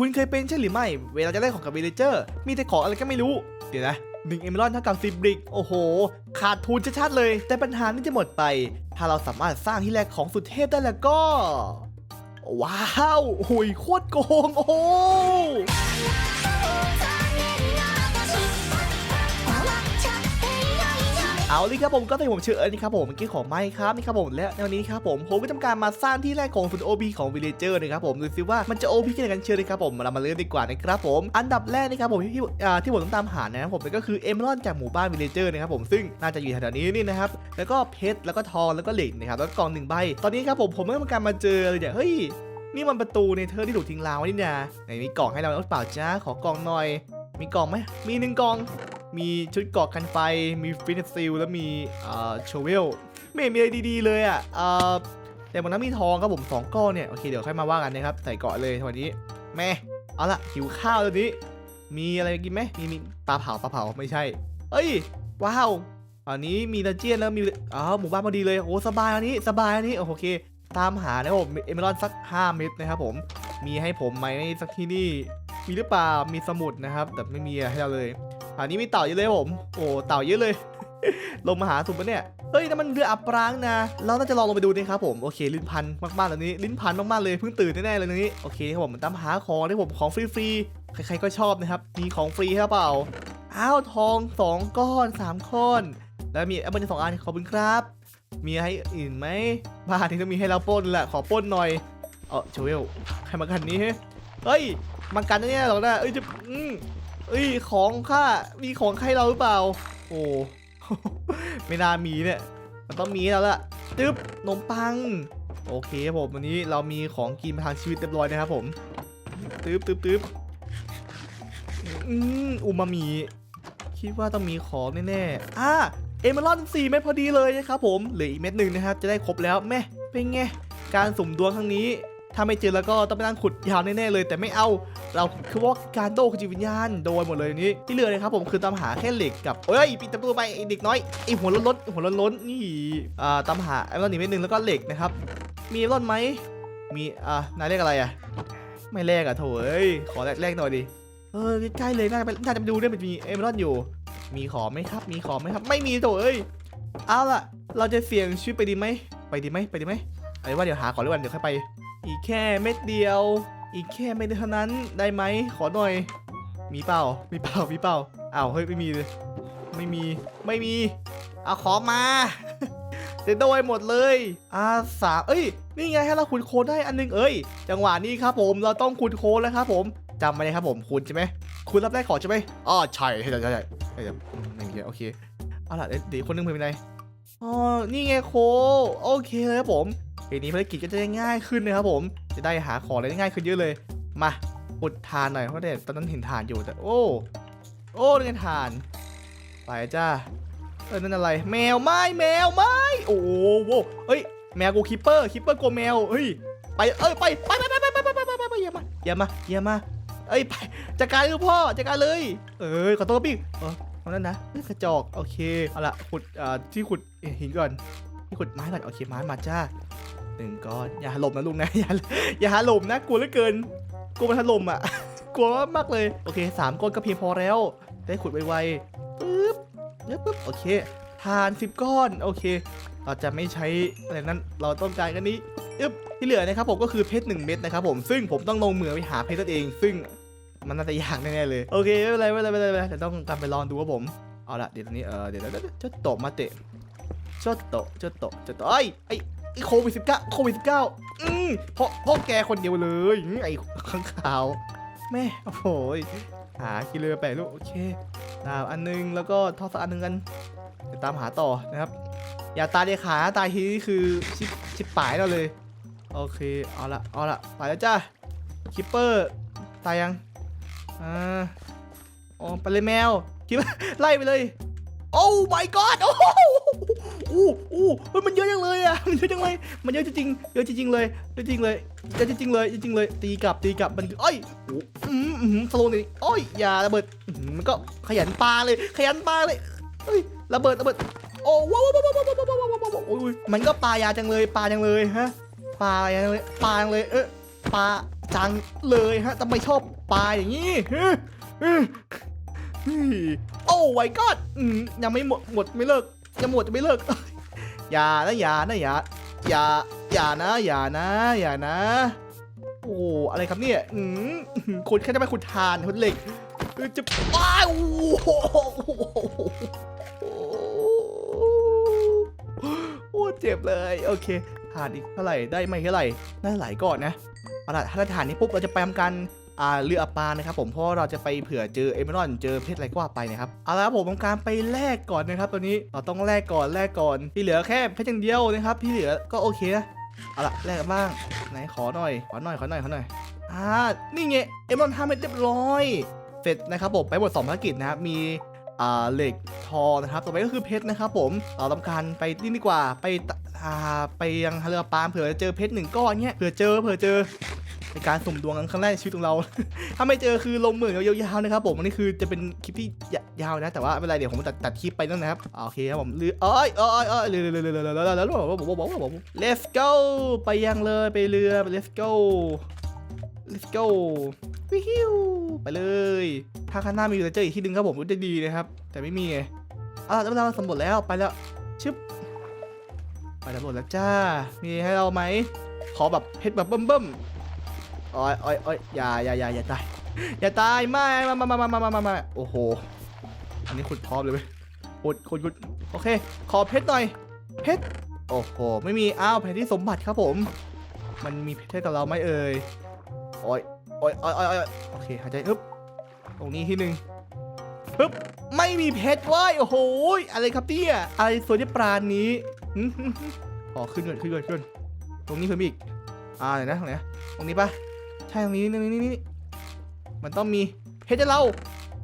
คุณเคยเป็นใช่หรือไม่ เวลาจะได้ของกับวิลเลเจอร์ มีแต่ของอะไรก็ไม่รู้ เดี๋ยวนะหนึ่งเอมิลอนเท่ากับสิบริก โอ้โห ขาดทุนชัดๆเลย แต่ปัญหานี้จะหมดไป ถ้าเราสามารถสร้างที่แรกของสุดเทพได้แล้วก็ ว้าว หุยโคตรโกง โอ้ เอาเลยครับผมก็ที่ผมชื่อเอิร์นครับผมเมื่อกี้ของไม้ครับนี่ครับผมและในวันนี้ครับผมผมก็ทำการมาสร้างที่แรกของสุดโอบีของวิลเลเจอร์นะครับผมดูซิว่ามันจะโอพีกันกันเชื่อเลยครับผมเรามาเริ่มดีกว่านะครับผมอันดับแรกนะครับผมที่ที่ผมต้องตามหานะครับผมก็คือเอมรอนจากหมู่บ้านวิลเลเจอร์นะครับผมซึ่งน่าจะอยู่แถวๆนี้นี่นะครับแล้วก็เพชรแล้วก็ทองแล้วก็เหล็กนะครับแล้วก็กล่องหนึ่งใบตอนนี้ครับผมผมก็ทำการมาเจอเลยเนี่ยเฮ้ยนี่มันประตูในเธอที่ถูกทิ้งร้างไว้นี่นะไหนมีกล่องให้เราหรือเปล่าจ้าขอกล่องหน่อย มีกล่องไหมมีหนึ่งกล่อง มีชุดเกาะกันไฟ มีฟินิซิลแล้วมีเอ่อโชเวลไม่มีอะไรดีๆเลยอะเอ่อแต่บนนั้นมีทองครับผมสองก้อนเนี่ย โอเคเดี๋ยวค่อยมาว่ากันนะครับ ใส่เกาะเลยวันนี้ แม่เอาละหิวข้าวตอนนี้ มีอะไรกินไหมมีมีปลาเผาปลาเผาไม่ใช่ เอ้ย ว้าวอันนี้มีดันเจียนแล้วมีอ๋อหมู่บ้านพอดีเลยโอ้สบายอันนี้สบายอันนี้โอเค ตามหานะครับผมเอเมอรัลสัก 5 เม็ดนะครับผมมีให้ผมไหมสักที่นี่ มีหรือเปล่ามีสมุดนะครับ แต่ไม่มีอะไรให้เราเลย อันนี้มีเต่าเยอะเลยผม โอ้เต่าเยอะเลย ลงมาหาสุดปะเนี่ยเฮ้ยนั่นมันเรืออับปรางนะ เราน่าจะลองลงไปดูนะครับผม โอเคลิ้นพันมากๆตอนนี้ ลิ้นพันมากๆเลย เพิ่งตื่นแน่ๆเลยนี้ โอเคครับผมตามหาของที่ผมของฟรีๆ ใครๆก็ชอบนะครับ มีของฟรีครับเปล่า อ้าวทองสองก้อนสามก้อน แล้วมีแอปเปิลสองอันขอบคุณครับ มีให้อื่นไหมบ้านที่ต้องมีให้เราป้นแหละ ขอป้นหน่อย เออโชเวลใครมากันนี้เฮ้ย มากันนะเนี่ยหรอกนะเอ้ยจะอืม เอ้ยของข้ามีของใครเราหรือเปล่า โอ้ไม่น่ามีเนี่ยมันต้องมีแล้วล่ะตึ๊บขนมปัง โอเคครับผมวันนี้เรามีของกินมาทางชีวิตเรียบร้อยนะครับผมตึ๊บตึ๊บตึ๊บอืมอูมามิคิดว่าต้องมีของแน่ๆอ่าเอเมอรัลสี่เม็ดพอดีเลยนะครับผมเหลืออีกเม็ดหนึ่งนะครับจะได้ครบแล้วแม่เป็นไงการสุ่มดวงครั้งนี้ ถ้าไม่เจอแล้วก็ต้องไปนั่งขุดยาวแน่ๆเลย แต่ไม่เอา เราคือว่าการโดคือจิตวิญญาณโดนหมดเลยนี้ ที่เหลือเลยครับผมคือตามหาแค่เหล็กกับเอ้ยปิดประตูไปไอเด็กน้อยไอหัวล้นๆหัวล้นๆนี่อ่าตามหาไอรอนอีกเม็ดหนึ่งแล้วก็เหล็กนะครับ มีไอรอนไหมมีอ่านายเรียกอะไรอะไม่แลกอะโถเอ้ยขอแลกแลกหน่อยดิเออใกล้เลยน่าจะไปน่าจะไปดูด้วยมันมีเอเมอรัลอยู่ มีของไหมครับ มีของไหมครับ ไม่มีโถเอ้ยเอาล่ะ เราจะเสี่ยงชีวิตไปดีไหมไปดีไหมไปดีไหมเอาเป็นว่าเดี๋ยวหาของด้วกันเดี๋ยวค่อยไป อีกแค่เม็ดเดียว อีกแค่เม็ดเดียวเท่านั้นได้ไหมขอหน่อย มีเปล่ามีเปล่ามีเปล่าอ้าวเฮ้ยไม่มีเลยไม่มีไม่มีเอาขอมาเดี๋ยวโดยหมดเลยอาสามเอ้ยนี่ไงให้เราขุดโค้ดได้อันหนึงเอ้ย จังหวะนี้ครับผมเราต้องขุดโค้ดแล้วครับผมจำไว้เลยครับผมคุณใช่ไหมคุณรับได้ขอใช่ไหมอ๋อใช่ใช่ใช่ใช่ใช่ใช่อืมอย่างเงี้ยโอเคเอาล่ะเดี๋ยวเดี๋ยวคนนึงเป็นไงอ๋อนี่ไงโคดโอเคเลยครับผม ปีนี้ภารกิจก็จะได้ง่ายขึ้นนะครับผม จะได้หาของได้ง่ายขึ้นเยอะเลย มาอุดทานหน่อยเพราะเด็ตอนนั้นเห็นทานอยู่แต่โอ้โอ้นี่ไงทาน ไปจ้าเออนั่นอะไร แมวไม้แมวไม้โอ้โหเฮ้ยแมวกูคิปเปอร์คิปเปอร์กลัวแมวเฮ้ยไปเอ้ยไปไปไปไปไปไปไปไปไปไปอย่ามาอย่ามาอย่ามาเอ้ยไปจัดการเลยพ่อจัดการเลย เอ้ยขอโทษพี่เออเอานั่นนะเฮ้ยกระจอกโอเคเอาละขุดอ่าที่ขุดหินก่อนที่ขุดไม้ก่อนโอเคไม้มาจ้า หนึ่งก้อน อย่าถล่มนะลุงนะอย่าอย่าถล่มนะกลัวเหลือเกินกลัวมันถล่มอะกลัวมากเลยโอเคสามก้อนก็เพียงพอแล้ว ได้ขุดไวๆปึ๊บเนี่ยปึ๊บโอเคทานสิบก้อนโอเค เราจะไม่ใช้อะไรนั้นเราต้องการกันนี้อึ๊บที่เหลือนะครับผมก็คือเพชรหนึ่งเม็ดนะครับผมซึ่งผมต้องลงเหมือไปหาเพชรนั่นเอง ซึ่งมันน่าจะยากแน่ๆเลยโอเคไม่เป็นไรไม่เป็นไรไม่เป็นไรไม่เป็นไรแต่ต้องกลับไปลองดูครับผมเอาละเดี๋ยวนี้เออเดี๋ยวเดี๋ยวเดี๋ยวจะโตมาเตะจะโตะจะโตะจะโตะเอ้ยไอ้ไอ้ โควิดสิบเก้าโควิดสิบเก้าอืมเพราะเพราะแกคนเดียวเลยอืมไอ้ข้างขาวแม่โอ้โหยหากิเลยไปลูกโอเคดาวอันนึงแล้วก็ทอดสักอันนึงกันเดี๋ยวตามหาต่อนะครับ อย่าตายเลยขาตายทีนี่คือชิบชิบปายเราเลย โอเคเอาละเอาละไปแล้วจ้าคิปเปอร์ตายยังอ่าอ๋อไปเลยแมวคิปไล่ไปเลย โอ้ my god โอ้โห อู้อู้เฮ้ยมันเยอะจังเลยอะมันเยอะจังเลยมันเยอะจริงเยอะจริงเลยเยอะจริงเลยเยอะจริงเลยเยอะจริงเลย ตีกลับตีกลับมันอ้อยอืมอืมสโลนี่อ้อยอย่าระเบิดมันก็ขยันปลาเลย ขยันปลาเลยเฮ้ยระเบิดระเบิดโอ้ว้าวว้าวว้าวว้าวว้าวว้าวว้าวโอ้ยมันก็ปลายาจังเลยปลาจังเลยฮะปลาจังเลยปลาจังเลยเออปลาจังเลยฮะทำไมชอบปลาอย่างนี้โอ้ไว้ก็ยังไม่หมดหมดไม่เลิก ยังหมดจะไม่เลิก อย่านะอย่านะอย่าอย่าอย่านะอย่านะอย่านะ โอ้อะไรครับเนี่ยอืมคุณแค่จะไปขุดทานขุดเหล็กจะว้าวโอ้โหโอ้เจ็บเลยโอเคทานอีกเท่าไหร่ได้ไม่เท่าไหร่ได้หลายก่อนนะเอาล่ะถ้าทานนี้ปุ๊บเราจะไปทำการ เรืออัปปลานะครับผมเพราะเราจะไปเผื่อเจอเอเมอรัลเจอเพชรอะไรก็ว่าไปนะครับเอาละครับผมทำการไปแลกก่อนนะครับตัวนี้เราต้องแลกก่อนแลกก่อนที่เหลือแค่เพชรอย่างเดียวนะครับที่เหลือก็โอเคนะเอาละแลกกันบ้างไหนขอหน่อยขอหน่อยขอหน่อยขอหน่อยอ่านี่ไงเอเมอนห้าเม็ดเรียบร้อยเสร็จนะครับผมไปหมดสองภารกิจนะครับมีอ่าเหล็กทองนะครับต่อไปก็คือเพชรนะครับผมเราทำการไปนี่ดีกว่าไปอ่าไปยังเรือปาล์มเผื่อจะเจอเพชรหนึ่งก้อนเนี้ยเผื่อเจอเผื่อเจอ ในการสุ่มดวงครั้งแรกในชีวิตของเรา ถ้าไม่เจอคือลมเหมืองยาวๆนะครับผมอันนี้คือจะเป็นคลิปที่ยาวนะแต่ว่าไม่เป็นไรเดี๋ยวผมตัดตัดคลิปไปนั่นนะครับโอเคครับผมเรือเอ้ยเอ้ยเอ้ยเรือเรือเรือเรือเรือเรือเรือผมผมผมผม let's go ไปยังเลยไปเรือ let's go let's go วิฮิวไปเลยถ้าข้างหน้ามีเลเจอร์อีกที่หนึ่งครับผมก็จะดีนะครับ แต่ไม่มีไงอะเราสำรวจแล้วไปแล้วชึบไปสำรวจแล้วจ้า มีให้เราไหมขอแบบเพชรแบบเบิ่มๆ อ้อยอ้อยอ้อยอย่าอย่าอย่าอย่าตาย อย่าตายไม่มามามามามามาโอ้โห อันนี้ขุดพร้อมเลยเว้ยขุดขุดขุดโอเค ขอเพชรหน่อย เพชร โอ้โห ไม่มี อ้าวแผนที่สมบัติครับผม มันมีเพชรกับเราไหมเอ่ยโอ้ยโอ้ยโอ้ยโอ้ยโอเค หายใจอึ๊บตรงนี้ที่หนึ่งฮึบ ไม่มีเพชรว้ย โอ้โห อะไรครับเตี้ย อะไรสวยที่ปราณนี้ขอขึ้นเดินขึ้นเดินขึ้น ตรงนี้เพิ่มอีก อ่าไหนนะตรงไหนตรงนี้ปะ ใช่ตรงนี้นี่นี่นี่มันต้องมีเพชรเรา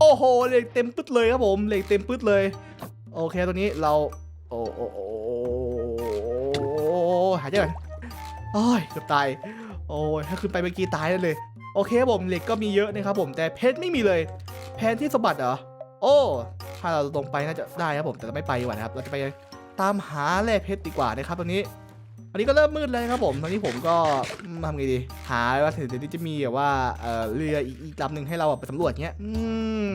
โอ้โหเหล็กเต็มปึ๊ดเลยครับผมเหล็กเต็มปึ๊ดเลย โอเคตัวนี้เรา โอ้โอ้โอ้หายใจก่อนโอ้ยเกือบตาย โอ้ยถ้าขึ้นไปเมื่อกี้ตายเลย โอเคครับผมเหล็กก็มีเยอะนะครับผมแต่เพชรไม่มีเลยแผนที่สมบัติเหรอ โอ้ ถ้าเราตรงไปน่าจะได้ครับผมแต่เราไม่ไปดีกว่านะครับ เราจะไปตามหาแร่เพชรดีกว่านะครับตอนนี้ อันนี้ก็เริ่มมืดเลยครับผมตอนนี้ผมก็อืมทำไงดี หาว่าถึงจะจะมีแบบว่าเอ่อเรืออีกอีกลำหนึ่งให้เราแบบไปสำรวจเงี้ย อืม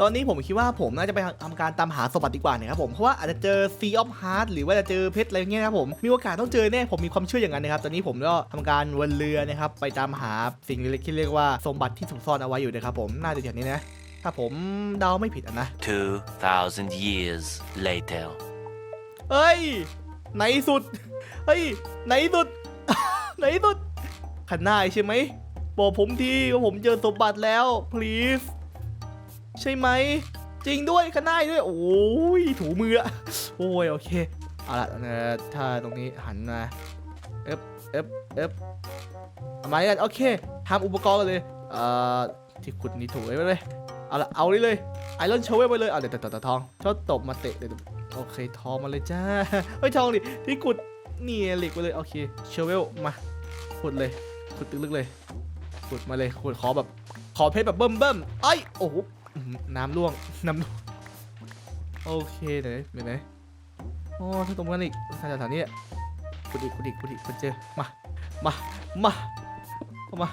ตอนนี้ผมคิดว่าผมน่าจะไปทำการตามหาสมบัติดีกว่านะครับผมเพราะว่าอาจจะเจอ Sea of Heart หรือว่าจะเจอเพชรอะไรเงี้ยนะครับผมมีโอกาสต้องเจอแน่ผมมีความเชื่ออย่างนั้นนะครับตอนนี้ผมก็ทำการวนเรือนะครับไปตามหาสิ่งเล็กๆที่เรียกว่าสมบัติที่ถูกซ่อนเอาไว้อยู่นะครับผมน่าจะอย่างนี้นะถ้าผมเดาไม่ผิดอะนะ2,000 years later. เฮ้ย ไหนสุด เฮ้ยไหนสุดไหนสุดขันหน้าใช่ไหม บอกผมทีว่าผมเจอสมบัติแล้ว please ใช่ไหม จริงด้วยขันหน้าด้วย โอ้ย ถูมืออะโอ้ย โอเค เอาละเอ่อถ้าตรงนี้หันมาเอ๊บเอ๊บเอ๊บเอามกัน โอเคทำอุปกรณ์กันเลย เอ่อ ที่ขุดนี่ถูกไว้เลย เอาละเอาเลยเลยไอรอนโชเวลไปเลยเอาเดี๋ยวแต่ทองชอบตบมาเตะเดี๋ยวโอเคทองมาเลยจ้าเฮ้ยทองดิที่ขุดนี่เหล็กไปเลยโอเคเชเวลมาขุดเลยขุดลึกๆเลยขุดมาเลยขุดขอแบบขอเพชรแบบเบิ่มเบิ่มๆเอ้ยโอ้โหน้ำร่วงน้ำร่วงโอเคไหนไหนไหนโอ้ถ้าตรงนั้นอีกทางแถวๆนี้ขุดอีกขุดอีกขุดอีกขุดเจอมามามาเข้ามา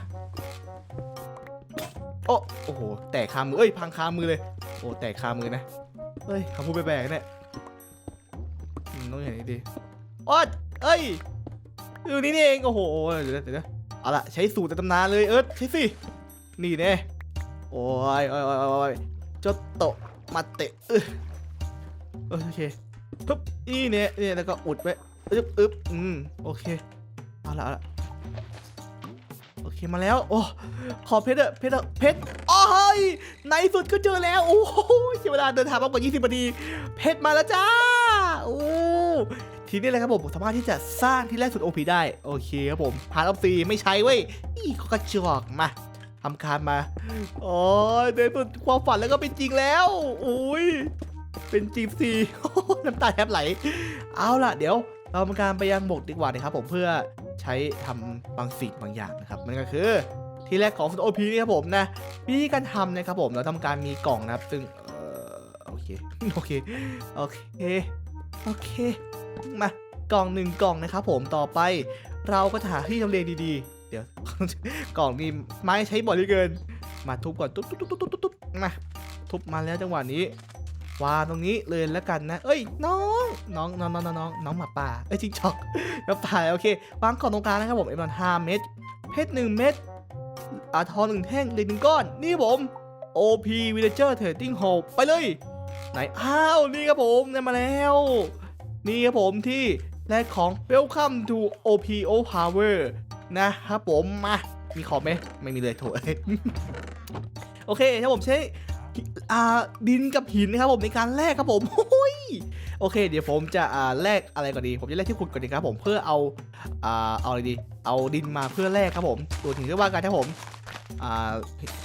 โอ้โอ้โห แตกคามือ เอ้ย พังคามือเลย โอ้แตกคามือนะเฮ้ยคำพูดแปลกๆเนี่ยต้องอย่างนี้ดีโอ๊ยเอ้ย อยู่นี่นี่เอง โอ้โห เดี๋ยวเดี๋ยวเอาละใช้สูตรตำนานเลย เอิร์ธใช่สิ นี่แน่โอ้ยโอ้ยโอ้ยโอ้ยจดโตมาเตะเออโอเคปึ๊บนี่เนี่ยเนี่ยแล้วก็อุดไว้อึ๊บอึ๊บอืม โอเค เอาละเอาละ เคมาแล้ว โอ้ ขอเพชรเถอะเพชรเถอะเพชรโอ้ยในสุดก็เจอแล้ว โอ้โหใช้เวลาเดินทางมากกว่า 20นาที เพชรมาแล้วจ้า โอ้ทีนี้เลยครับผมผมสามารถที่จะสร้างที่แรกสุด OP ได้ โอเคครับผมพาร์ทออฟซีไม่ใช้เว้ยอีเขากระจอกมาทำคานมาโอ้ยเดินสุดความฝันแล้วก็เป็นจริงแล้วอุ้ยเป็นจริงสิน้ำตาแทบไหล เอาล่ะเดี๋ยวเราทำการไปยังบกดีกว่านะครับผมเพื่อ ใช้ทำบางสิ่งบางอย่างนะครับมันก็คือที่แรกของสุด OP นี่ครับผมนะวิธีการทำนะครับผมเราทำการมีกล่องนะครับ ซึ่งเออโอเคโอเคโอเคโอเคมากล่องหนึ่งกล่องนะครับผมต่อไป เราก็จะหาที่ทำเลดีๆ เดี๋ยวกล่องนี้ไม้ใช้บ่อยเหลือเกิน มาทุบก่อน ตุ๊บตุ๊บตุ๊บตุ๊บตุ๊บตุ๊บมาทุบมาแล้วจังหวะนี้ วางตรงนี้เลยแล้วกันนะ เอ้ยน้องน้องน้องน้องน้องน้องน้องหมาป่าเอ้ยจิงจอกหมาป่าโอเควางก่อนตรงกลางนะครับผมเอ็มอนห้าเม็ดเพชรหนึ่งเม็ดอาทองหนึ่งแท่งเหล็กหนึ่งก้อน นี่ผม OP Villager Trading Hall ไปเลย ไหน อ้าว นี่ครับผมได้มาแล้ว นี่ครับผมที่แรกของ Welcome to OPO Power นะครับผมมามีของไหมไม่มีเลยโถโอเคถ้าผมใช้ อ่าดินกับหินนะครับผมในการแลกครับผมโอ้ยโอเค เดี๋ยวผมจะอ่าแลกอะไรก่อนดี ผมจะแลกที่ขุดก่อนดีครับผมเพื่อเอาอ่าเอาอะไรดี เอาดินมาเพื่อแลกครับผม ตัวถึงจะว่ากันครับผมอ่า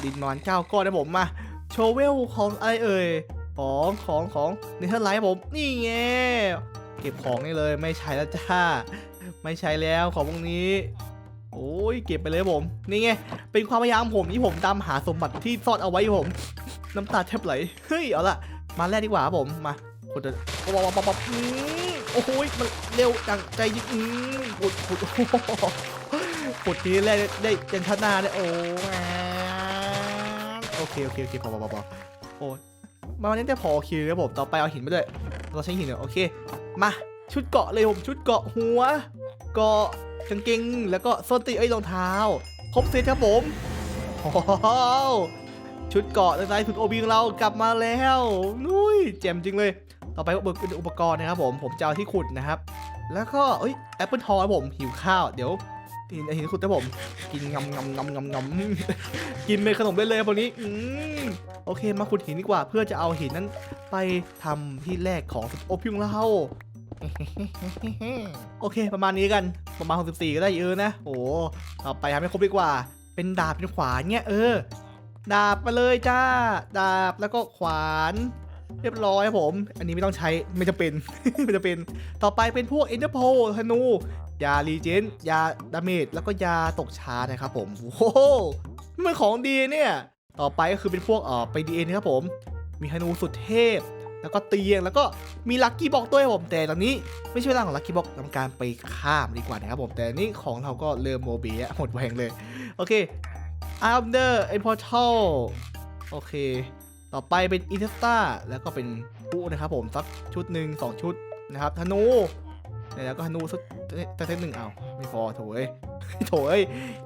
ดินนอนเก้าก้อนนะผมมาโชเวลของอะไรเอ่ยของของของเนเธอร์ไลท์ผมนี่ไงเก็บของนี่เลยไม่ใช้แล้วจ้าไม่ใช้แล้วของพวกนี้โอ้ยเก็บไปเลยผม นี่ไงเป็นความพยายามผมที่ผมตามหาสมบัติที่ซ่อนเอาไว้ผม น้ำตาแทบไหล เฮ้ย เอาล่ะ มาแรกดีกว่าผม มาขุดป๊อปป๊อปป๊อปโอ้โหมันเร็วจังใจยิ่งอืมขุดขุดขุดทีแรกได้ยันชนะเลยโอ้โอเค โอเค โอเค พอพอพอโอ้มาวันนี้ได้พอคิวครับผม ต่อไปเอาหินมาด้วย เราใช้หินเหรอโอเค มา ชุดเกาะเลยผม ชุดเกาะหัว เกาะกางเกง แล้วก็ส้นตีนไอ้ยรองเท้า ครบเซตครับผมโอ้ ชุดเกาะในสายสุดโอบีของเรากลับมาแล้วนุ้ยแจ่มจริงเลย ต่อไปก็เป็นอุปกรณ์นะครับผมผมจะเอาที่ขุดนะครับ แล้วก็เอ้ยแอปเปิลทองครับผมหิวข้าวเดี๋ยวหินหินขุดนะผม กินงำงำงำงำงำกินเป็นขนมได้เลยพวกนี้อืมโอเคมาขุดหินดีกว่า เพื่อจะเอาหินนั้นไปทำที่แรกของโอพีของเราโอเค ประมาณนี้กันประมาณ64ก็ได้เยอะนะโอ้ต่อไปทำให้ครบดีกว่า เป็นดาบเป็นขวานเนี่ยเออ ดาบมาเลยจ้า ดาบแล้วก็ขวาน เรียบร้อยครับผม อันนี้ไม่ต้องใช้ไม่จำเป็น ไม่จำเป็น ต่อไปเป็นพวกเอ็นเตอร์โพธนูยารีเจนยาดาเมจแล้วก็ยาตกชานะครับผมโอ้โหมันของดีเนี่ย ต่อไปก็คือเป็นพวกเอ่อไปดีเอ็นครับผม มีธนูสุดเทพ แล้วก็เตียงแล้วก็มีลัคกี้บ็อกด้วยผมแต่ตอนนี้ไม่ใช่เวลาของลัคกี้บ็อกทำการไปข้ามดีกว่านะครับผมแต่นี่ของเราก็เริ่มโมบีหมดแรงเลย โอเค Under a Portal โอเค ต่อไปเป็นอินเทสตาแล้วก็เป็นผู้นะครับผมสักชุดหนึ่งสองชุดนะครับธนูแล้วก็ธนูสักแต่เซตหนึ่งเอาไม่พอโถยโถย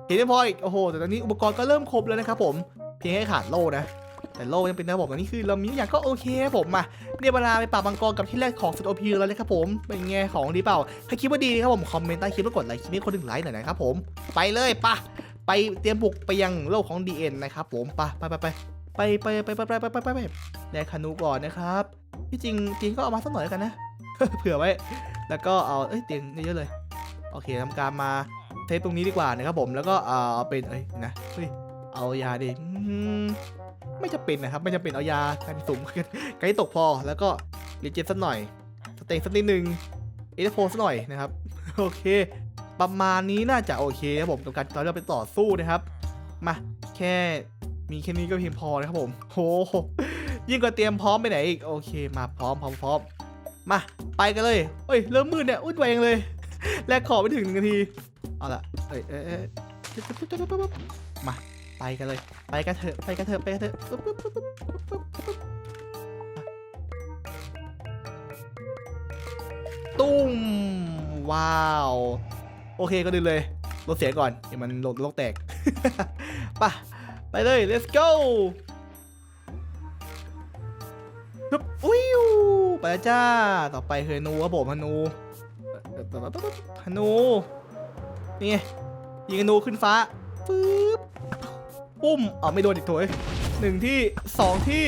เห็นไม่พออีกโอ้โหแต่ตอนนี้อุปกรณ์ก็เริ่มครบแล้วนะครับผมเพียงแค่ขาดโล่นะแต่โล่ยังเป็นระบบอันนี้คือเรามีอย่างก็โอเคครับผมมาเนี่ยเวลาไปปราบมังกรกับที่แรกของสุดโอพีแล้วเลยครับผมเป็นไงของดีเปล่าถ้าคิดว่าดีครับผมคอมเมนต์ใต้คลิปแล้วกดไลค์คลิปนี้คนหนึ่งไลค์หน่อยนะครับผมไปเลยปะ ไปเตรียมบุกไปยังโลกของ DN นะครับผมไปไปไปไปไปไปไปไปไปไปไปไปแลกคานูก่อนนะครับ ที่จริงเตียงก็เอามาสักหน่อยแล้วกันนะ เผื่อไว้ แล้วก็เอาเอ้ยเตียงเยอะเลย โอเคทำการมาเทสตรงนี้ดีกว่านะครับผมแล้วก็เอาเป็นเอ้ยนะเฮ้ยเอายาดิไม่จะเป็นนะครับ ไม่จะเป็นเอายากันสุ่มไกด์ตกพอแล้วก็รีเจนสักหน่อยสเต็งสักนิดนึงเอทโฟสักหน่อยนะครับ โอเค ประมาณนี้น่าจะโอเคครับผมกับการเราไปต่อสู้นะครับ มาแค่มีแค่นี้ก็เพียงพอนะครับผมโหยิ่งกว่าเตรียมพร้อมไปไหนอีกโอเค มาพร้อมพร้อมพร้อมมาไปกันเลยเอ้ยเริ่มมืดเนี่ยอุ้ยตัวเองเลย แลกขอไปถึงหนึ่งนาทีเอาละเอ้ยเอ้ยมาไปกันเลย ไปกันเถอะไปกันเถอะไปกันเถอะตุ้มว้าว โอเคก็ดีเลยลดเสียก่อนเดี๋ยวมันโลดโลกแตกไปไปเลย let's go ฮึบอุ้ยไปแล้วจ้า ต่อไปคือนูครับผมธนูธนู นี่ไงยิงธนูขึ้นฟ้าปึ๊บปุ้มอ๋อไม่โดนอีกโถยหนึ่งที่สองที่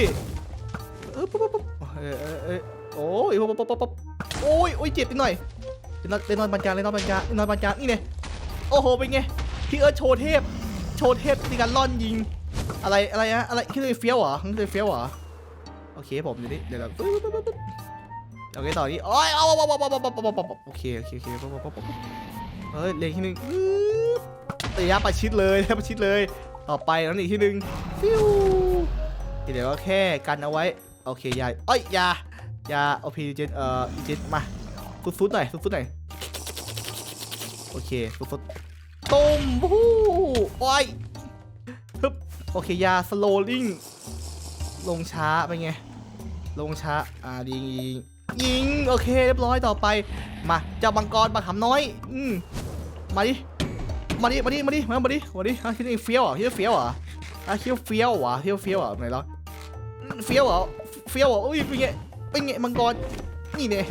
เออปุ๊บปุ๊บปุ๊บเออเออโอ้ยปุ๊บปุ๊บปุ๊บปุ๊บโอ้ยโอ้ยเจ็บไปหน่อย นอนเล่นนอนบรรจารเล่นนอนบรรจารเล่นนอนบรรจารนี่ไงโอ้โหเป็นไงพี่เอิร์ธโชว์เทพ โชว์เทพในการล่อนยิง อะไรอะไรฮะอะไรคิดเลยเฟี้ยวเหรอคิดเลยเฟี้ยวเหรอโอเคผมเดี๋ยวนี้เดี๋ยวเราปึ๊บบโอเคต่อนี้โอ้ยเอาเอาเอาเอาเอาเอาเอาโอเคโอเคโอเคเฮ้ยเล็งที่หนึ่งระยะประชิดเลยระยะประชิดเลย ต่อไปแล้วอีกที่หนึ่งฟิวเดี๋ยวก็แค่กันเอาไว้ โอเคยาเอ้ยยายาโอพีเจนเอ่อเจนมาซุดๆหน่อยซุดๆหน่อย โอเคซุดๆตุ้มวู้โอ้ยฮึบโอเคยาสโลลิงลงช้าเป็นไง ลงช้า อ่ายิงยิงยิง โอเค เรียบร้อยต่อไป มาเจ้ามังกรมาขำน้อย อืมมาดิ มาดิ มาดิ มาดิ มาดิ มาดิอะคิดว่าเฟี้ยวเหรอะคิดว่าเฟี้ยวเหรอะอะคิดว่าเฟี้ยวเหรอะคิดว่าเฟี้ยวเหรอะไหนล่ะเฟี้ยวเหรอเฟี้ยวเหรออุ้ยเป็นไงเป็นไงมังกรนี่เนี่ย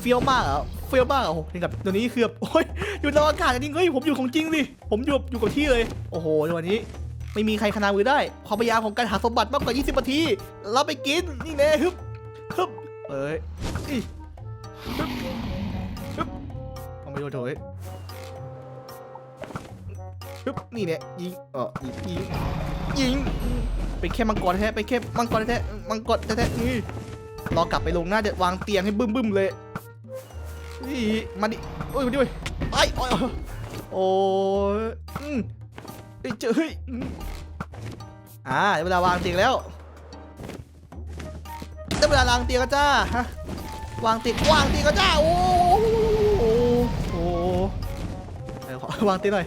เฟี้ยวมากเหรอ เฟี้ยวมากเรอโอ้โหถึงกับตัวนี้คือแบบโอ้ยอยู่ในอากาศจริงเฮ้ยผมอยู่ของจริงสิผมอยู่อยู่กับที่เลยโอ้โหในวันนี้ไม่มีใครขนามือได้ความพยายามของการหาสมบัติมากกว่า 20นาทีเราไปกินนี่แน่ฮึบฮึบเอ้ยอีฮึบฮึบเอาไม่โดนโถยฮึบนี่เนี่ยยิงเออยิงยิงยิงเป็นแค่มังกรแท้เป็นแค่มังกรแท้มังกรแท้นี่รอกลับไปลงหน้าเดี๋ยววางเตียงให้บึ้มๆเลย นี่มาดิโอ้ยมาดิเว้ยไปโอ้ยโอ้ยอืมเฮ้ยเจอเฮ้ยอ่าเวลาวางเตียงแล้วได้เวลาวางเตียงแล้วจ้าฮะวางเตียงวางเตียงแล้วจ้าโอ้โหโอ้โหเดี๋ยวขอวางเตียงหน่อย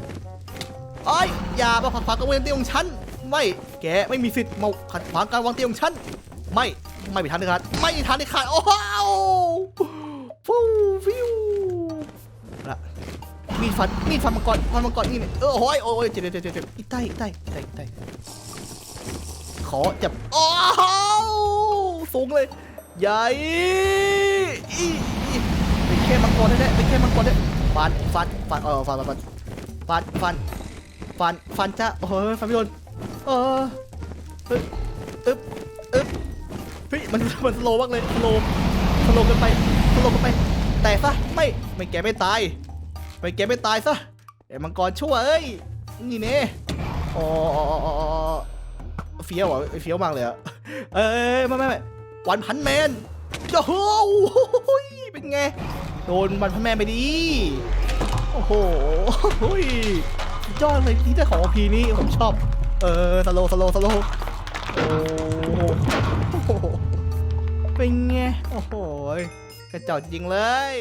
ไอ้อย่ามาขัดขวางการวางเตียงของฉันไม่แกไม่มีสิทธิ์มาขัดขวางการวางเตียงของฉันไม่ไม่มีทางเด็ดขาดไม่มีทางเด็ดขาดโอ้โห ฟูฟิวละมีดฟันมีดฟันมังกรฟันมังกรนี่เนี่ยเออโอ้ยโอ้ยเจ็บเจ็บเจ็บเจ็บอีใต้อีใต้อีใต้อีใต้ขอจับโอ้โหสูงเลยใหญ่อีอีเป็นแค่มังกรแท้ๆเป็นแค่มังกรแท้ฟันฟันฟันเออฟันฟันฟันฟันฟันฟันจ้าโอ้ยฟันไม่โดนเออเฮ้ยอึ๊บอึ๊บเฮ้ยมันมันสโลว์มากเลยสโล ว์สโลว์กันไปสโลว์กันไป แต่ซะไม่ไม่แกไม่ตายไปแกไม่ตายซะไอ้มังกรชั่วเอ้ยนี่เน่อ๋อเฟี้ยวอะเฟี้ยวมากเลยอะเอ้ยไม่ไม่ไม่วันพันแมนโอ้โหเป็นไงโดนวันพันแมนไปดีโอ้โหยอดเลยที่ได้ของพีนี้ผมชอบ เออสโลสโลสโลโอ้ เป็นไง โอ้โห กระจอกจริงเลย